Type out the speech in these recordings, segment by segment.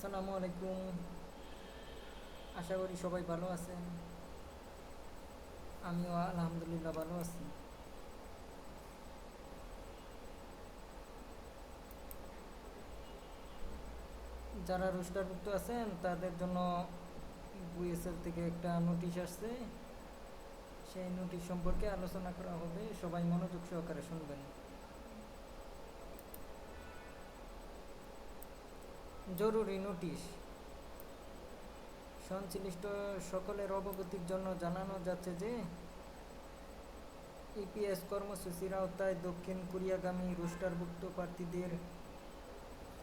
আসসালামু আলাইকুম। আশা করি সবাই ভালো আছেন। আমিও আলহামদুলিল্লাহ ভালো আছি। যারা রোস্টারভুক্ত আছেন, তাদের জন্য বুএসএল থেকে একটা নোটিশ আসছে। সেই নোটিশ সম্পর্কে আলোচনা করা হবে। সবাই মনোযোগ সহকারে শুনবেন। জরুরি নোটিশ। সংশ্লিষ্ট সকলের অবগতির জন্য জানানো যাচ্ছে যে, ইপিএস কর্মসূচির আওতায় দক্ষিণ কোরিয়াগামী রোস্টারভুক্ত প্রার্থীদের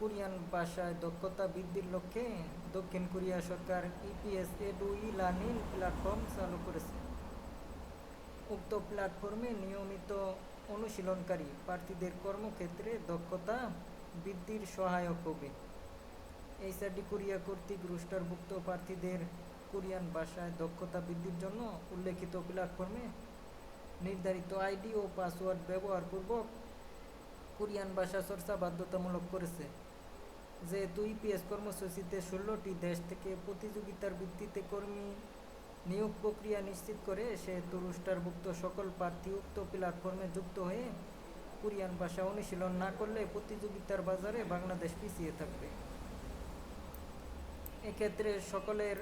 কোরিয়ান ভাষায় দক্ষতা বৃদ্ধির লক্ষ্যে দক্ষিণ কোরিয়া সরকার EPS edu e learning platform চালু করেছে। উক্ত প্ল্যাটফর্মে নিয়মিত অনুশীলনকারী প্রার্থীদের কর্মক্ষেত্রে দক্ষতা বৃদ্ধির সহায়ক হবে। এইচআরডি কোরিয়া কর্তৃক রোস্টারভুক্ত প্রার্থীদের কোরিয়ান ভাষায় দক্ষতা বৃদ্ধির জন্য উল্লেখিত প্ল্যাটফর্মে নির্ধারিত আইডি ও পাসওয়ার্ড ব্যবহারপূর্বক কোরিয়ান ভাষা চর্চা বাধ্যতামূলক করেছে। যেহেতু ইপিএস কর্মসূচিতে ষোলোটি দেশ থেকে প্রতিযোগিতার ভিত্তিতে কর্মী নিয়োগ প্রক্রিয়া নিশ্চিত করে, সেহেতু রোস্টারভুক্ত সকল প্রার্থী উক্ত প্ল্যাটফর্মে যুক্ত হয়ে কোরিয়ান ভাষা অনুশীলন না করলে প্রতিযোগিতার বাজারে বাংলাদেশ পিছিয়ে থাকবে। এক্ষেত্রে সকলের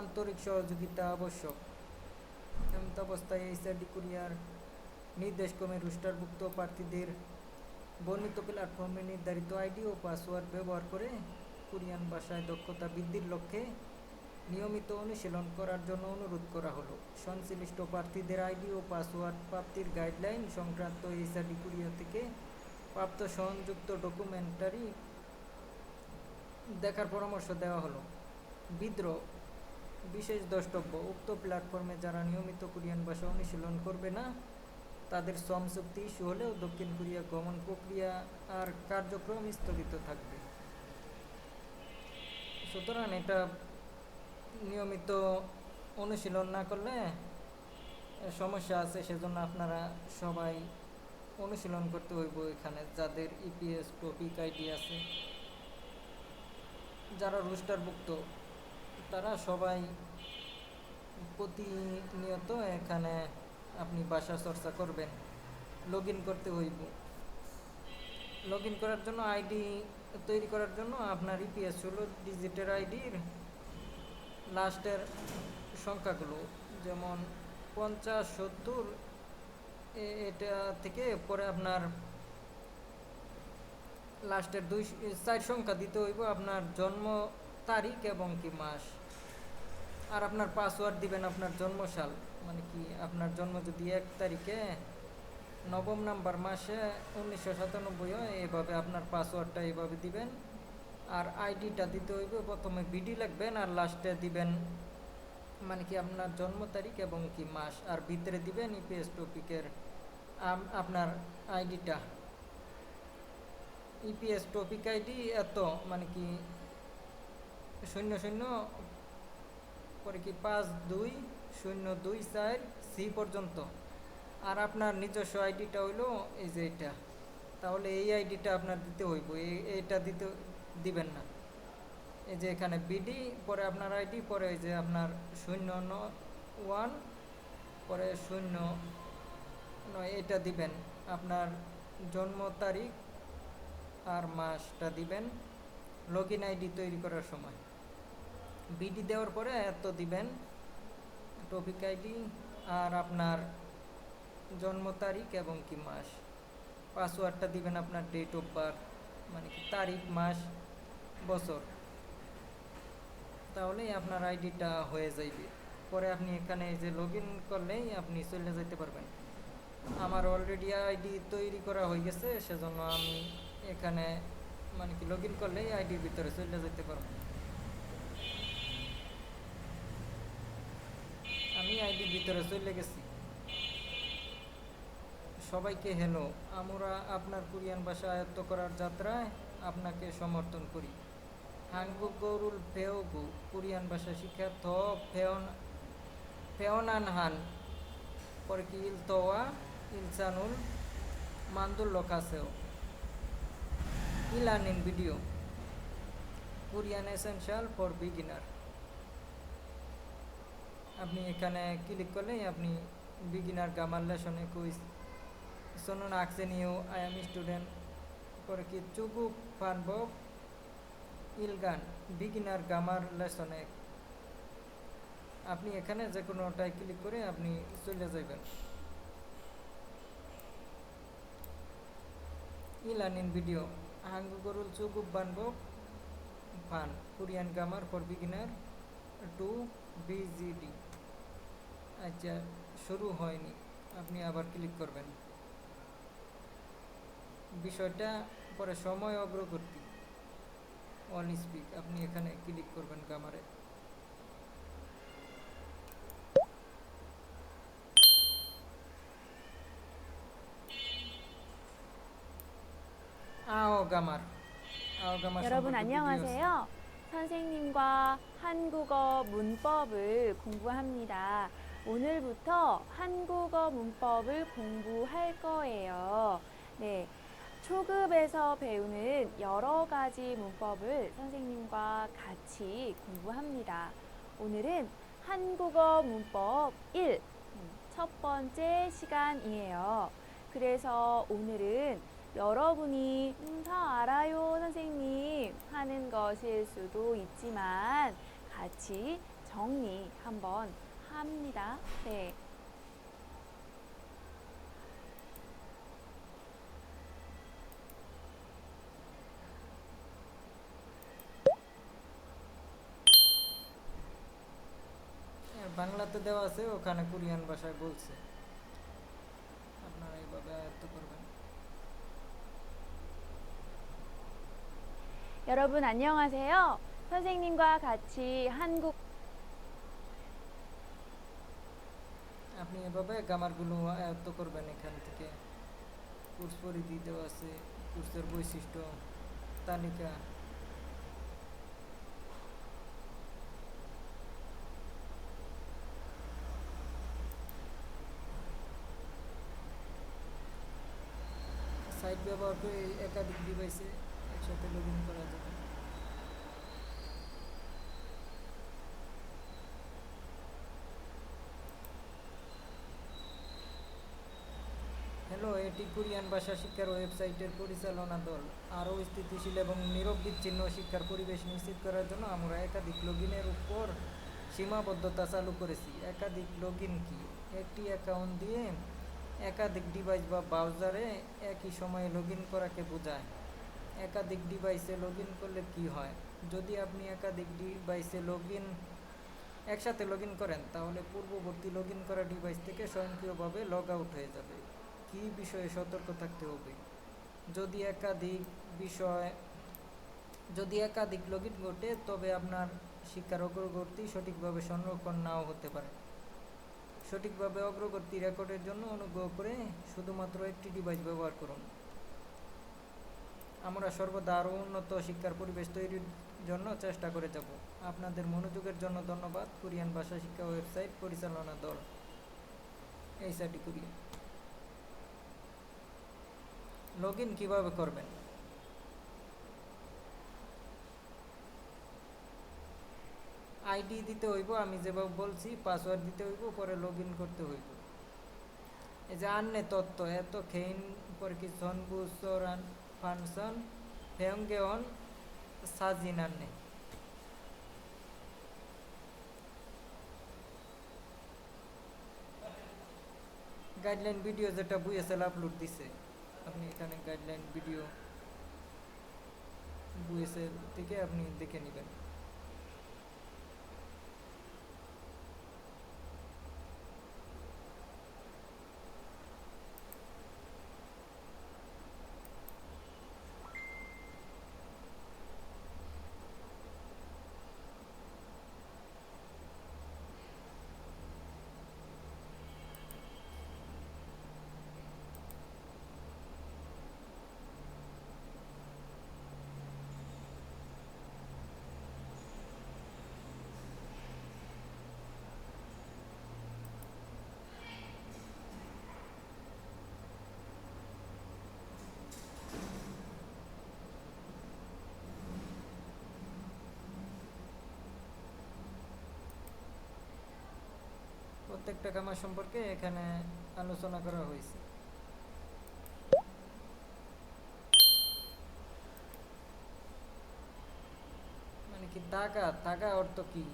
আন্তরিক সহযোগিতা আবশ্যক। এমত অবস্থায় এইচআরডি কোরিয়ার নির্দেশক্রমে রুস্টারভুক্ত প্রার্থীদের বর্ণিত প্ল্যাটফর্মে নির্ধারিত আইডি ও পাসওয়ার্ড ব্যবহার করে কোরিয়ান ভাষায় দক্ষতা বৃদ্ধির লক্ষ্যে নিয়মিত অনুশীলন করার জন্য অনুরোধ করা হলো। সংশ্লিষ্ট প্রার্থীদের আইডি ও পাসওয়ার্ড প্রাপ্তির গাইডলাইন সংক্রান্ত এইচআরডি কোরিয়া থেকে প্রাপ্ত সংযুক্ত ডকুমেন্টারি দেখার পরামর্শ দেওয়া হলো। বিদ্রোহ। বিশেষ দ্রষ্টব্য, উক্ত প্ল্যাটফর্মে যারা নিয়মিত কোরিয়ান ভাষা অনুশীলন করবে না, তাদের শ্রম চুক্তি ইস্যু হলেও দক্ষিণ কোরিয়া গমন প্রক্রিয়া আর কার্যক্রম স্থগিত থাকবে। সুতরাং এটা নিয়মিত অনুশীলন না করলে সমস্যা আছে, সেজন্য আপনারা সবাই অনুশীলন করতে হইব এখানে, যাদের ইপিএস টপিক আইডি আছে। যারা রোস্টারভুক্ত তারা সবাই প্রতিনিয়ত এখানে আপনি ভাষা চর্চা করবেন লগ করতে হইব। লগ করার জন্য আইডি তৈরি করার জন্য আপনার ইপিএস ষোলো ডিজিটের আইডির লাস্টের সংখ্যাগুলো, যেমন পঞ্চাশ সত্তর এটা থেকে পরে আপনার লাস্টের দুই, চার সংখ্যা দিতে হইব। আপনার জন্ম তারিখ এবং কি মাস। আর আপনার পাসওয়ার্ড দিবেন আপনার জন্মসাল মানে কি আপনার জন্ম যদি এক তারিখে নবম নাম্বার মাসে উনিশশো সাতানব্বই হয়, এভাবে আপনার পাসওয়ার্ডটা এইভাবে দিবেন। আর আইডিটা দিতে হইবে, প্রথমে বিডি লিখবেন আর লাস্টে দিবেন মানে কি আপনার জন্ম তারিখ এবং কি মাস। আর ভিতরে দিবেন ইপিএস টপিকের আপনার আইডিটা ইপিএস টপিক আইডি এত মানে কি শূন্য শূন্য পরে কি পাঁচ দুই শূন্য দুই চার সি পর্যন্ত। আর আপনার নিজস্ব আইডিটা হইল এই যে এটা। তাহলে এই আইডিটা আপনার দিতে হইব। এইটা দিতে দিবেন না। এই যে এখানে বিডি, পরে আপনার আইডি, পরে এই যে আপনার শূন্য ন ওয়ান, পরে শূন্য নয়, এটা দিবেন। আপনার জন্ম তারিখ আর মাসটা দিবেন। লগ ইন আইডি তৈরি করার সময়। বিডি দেওয়ার পরে এত দিবেন টপিক আইডি আর আপনার জন্ম তারিখ এবং কি মাস। পাসওয়ার্ডটা দিবেন আপনার ডেট অফ বার্থ মানে কি তারিখ, মাস, বছর। তাহলেই আপনার আইডিটা হয়ে যাইবে। পরে আপনি এখানে যে লগ ইন করলেই আপনি চলে যেতে পারবেন। আমার অলরেডি আইডি তৈরি করা হয়ে গেছে, সেজন্য আমি এখানে মানে কি লগ ইন করলেই আইডির ভিতরে চলে যেতে পারব। আমি আইডির ভিতরে চলে গেছি। সবাইকে হেলো আমরা আপনার কোরিয়ান ভাষা আয়ত্ত করার যাত্রায় আপনাকে সমর্থন করি। হাংবুক গৌরুল ফেওগু, কোরিয়ান ভাষা শিক্ষা থ ফেয়ন ফেয়নান হান পরে কি ইলতোয়া ইলসানুল মান্দুল লখাসেও e learning video Korean essential for beginner আপনি এখানে ক্লিক করলেই আপনি beginner grammar লেসনে quiz sonun akseniyo I am student পরে কি? চুগু পানব ইলগান বিগিনার গামার লেসনে আপনি এখানে যে কোনোটায় ক্লিক করে আপনি চলে যাবেন। ইলানিন ভিডিও হাঙ্গু গরুল চুগুব বানব ফান Korean grammar for beginner, two বিজিডি। আচ্ছা শুরু হয়নি, আপনি আবার ক্লিক করবেন। বিষয়টা পরে সময় অগ্রগতি। অন স্পিক আপনি এখানে ক্লিক করবেন গামারে 아오 가말 아오 가말 여러분 안녕하세요. 선생님과 한국어 문법을 공부합니다. 오늘부터 한국어 문법을 공부할 거예요. 네. 초급에서 배우는 여러 가지 문법을 선생님과 같이 공부합니다. 오늘은 한국어 문법 1, 음, 첫 번째 시간이에요. 그래서 오늘은 여러분이 음, 다 알아요, 선생님 하는 것일 수도 있지만 같이 정리 한번 합니다. 네. আর বাংলাতে দেওয়া আছে ওখানে কোরিয়ান ভাষায় বলছে 여러분 안녕하세요. 선생님과 같이 한국 আপনি এভাবে গামারগুলো আয়ত্ত করবেন এখান থেকে কোর্স পরিধি দেওয়া আছে কোর্সের বৈশিষ্ট্য তালিকা সাইট ব্যবহার করে একাধিক ডিভাইসে একসাথে লগ ইন করা যাবে। হ্যালো এটি কোরিয়ান ভাষা শিক্ষার ওয়েবসাইটের পরিচালনা দল। আরও স্থিতিশীল এবং নীরব বিচ্ছিন্ন শিক্ষার পরিবেশ নিশ্চিত করার জন্য আমরা একাধিক লগইনের উপর সীমাবদ্ধতা চালু করেছি। একাধিক লগইন কি? একটি অ্যাকাউন্ট দিয়ে একাধিক ডিভাইস বা ব্রাউজারে একই সময়ে লগ করাকে বোঝায়। একাধিক ডিভাইসে লগ করলে কি হয়? যদি আপনি একাধিক ডিভাইসে লগ ইন একসাথে লগ করেন, তাহলে পূর্ববর্তী লগ করা ডিভাইস থেকে স্বয়ংক্রিয়ভাবে লগ আউট হয়ে যাবে। কী বিষয়ে সতর্ক থাকতে হবে? যদি একাধিক বিষয়, যদি একাধিক লগ ইন ঘটে, তবে আপনার শিক্ষার অগ্রগতি সঠিকভাবে সংরক্ষণ নাও হতে পারে। সঠিকভাবে অগ্রগতি রেকর্ডের জন্য অনুগ্রহ করে শুধুমাত্র একটি ডিভাইস ব্যবহার করুন। আমরা সর্বদা আরও উন্নত শিক্ষার পরিবেশ তৈরির জন্য চেষ্টা করে যাব। আপনাদের মনোযোগের জন্য ধন্যবাদ। কোরিয়ান ভাষা শিক্ষা ওয়েবসাইট পরিচালনা দল এই সাইটটি কোরিয়ান লগ ইন কীভাবে করবেন? আইডি দিতে হইব, আমি যেভাবে বলছি, পাসওয়ার্ড দিতে হইব, পরে লগ ইন করতে হইব। এই যে আন্নে তত্ত্ব, এত খেইন পরে কি সনবু সরান ফানসন হেয়ঙ্গেয়ন সাজিন গাইডলাইন ভিডিও যেটা বুয়েসেল আপলোড দিছে, আপনি এখানে গাইডলাইন ভিডিও বুয়েসেল থেকে আপনি দেখে নেবেন। প্রত্যেকটা কামার সম্পর্কে এখানে আলোচনা করা হয়েছে। মানে কি টাকা টাকা অর্থ কি?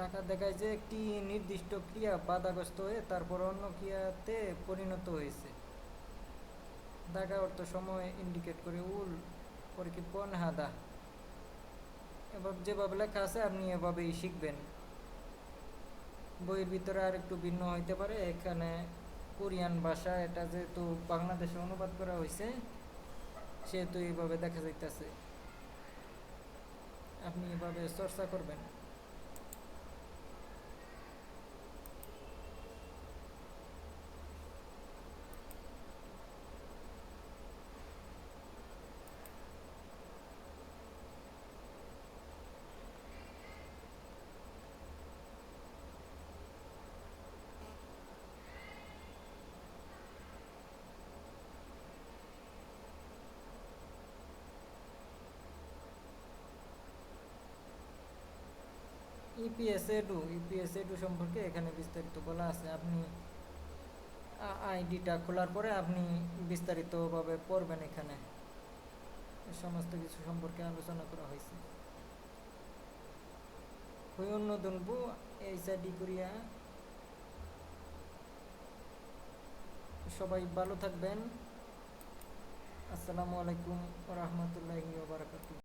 টাকা দেখায় যে একটি নির্দিষ্ট ক্রিয়া বাধাগ্রস্ত হয়ে তারপর অন্য ক্রিয়াতে পরিণত হয়েছে। দাগা অর্থ সময় ইন্ডিকেট করে উল, পরে কি পন হাদা। এবার যেভাবে লেখা আছে, আপনি এভাবেই শিখবেন। বইয়ের ভিতরে আর একটু ভিন্ন হইতে পারে। এখানে কোরিয়ান ভাষা, এটা যেহেতু বাংলাদেশে অনুবাদ করা হয়েছে সেহেতু এইভাবে দেখা যাইতেছে। আপনি এভাবে চর্চা করবেন? ইপিএস এডু ইপিএস এডু সম্পর্কে এখানে বিস্তারিত বলা আছে। আপনি আইডিটা খোলার পরে আপনি বিস্তারিতভাবে পড়বেন এখানে। সমস্ত কিছু সম্পর্কে আলোচনা করা হয়েছে। হুয়ন্য দনবু এইচআইডি করিয়া সবাই ভালো থাকবেন। আসসালামু আলাইকুম রহমতুল্লাহি বারাকাতুহ।